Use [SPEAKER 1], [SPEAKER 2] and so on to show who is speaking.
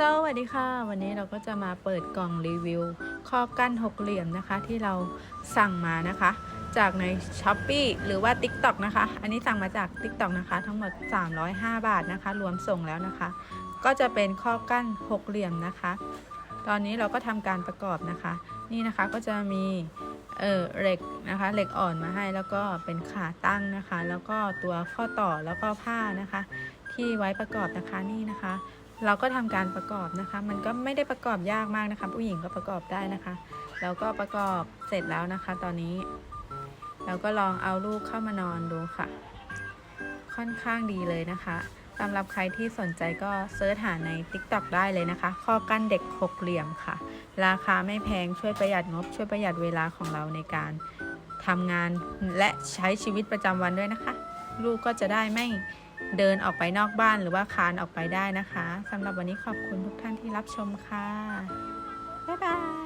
[SPEAKER 1] สวัสดีค่ะ วันนี้เราก็จะมาเปิดกล่องรีวิวข้อกั้นหกเหลี่ยมนะคะ ที่เราสั่งมานะคะ จากใน s h อ p e e หรือว่า TikTok นะคะ อันนี้สั่งมาจาก TikTok นะคะ ทั้งหมด 305 บาทนะคะ รวมส่งแล้วนะคะ ก็จะเป็นข้อกั้นหกเหลี่ยมนะคะ ตอนนี้เราก็ทำการประกอบนะคะ นี่นะคะก็จะมีเออเหล็กนะคะเหล็กอ่อนมาให้แล้วก็เป็นขาตั้งนะคะ แล้วก็ตัวข้อต่อแล้วก็ผ้านะคะ ที่ไว้ประกอบนะคะนี่นะคะ เราก็ทำการประกอบนะคะ มันก็ไม่ได้ประกอบยากมากนะคะ ผู้หญิงก็ประกอบได้นะคะ แล้วก็ประกอบเสร็จแล้วนะคะ ตอนนี้ เราก็ลองเอาลูกเข้ามานอนดูค่ะ ค่อนข้างดีเลยนะคะสำหรับใครที่สนใจก็เซิร์ชหาใน TikTok ได้เลยนะคะ ข้อกั้นเด็กหกเหลี่ยมค่ะ ราคาไม่แพงช่วยประหยัดงบ ช่วยประหยัดเวลาของเราในการทำงานและใช้ชีวิตประจำวันด้วยนะคะ ลูกก็จะได้ไม่เดินออกไปนอกบ้านหรือว่าคานออกไปได้นะคะสำหรับวันนี้ขอบคุณทุกท่านที่รับชมค่ะ บ๊ายบาย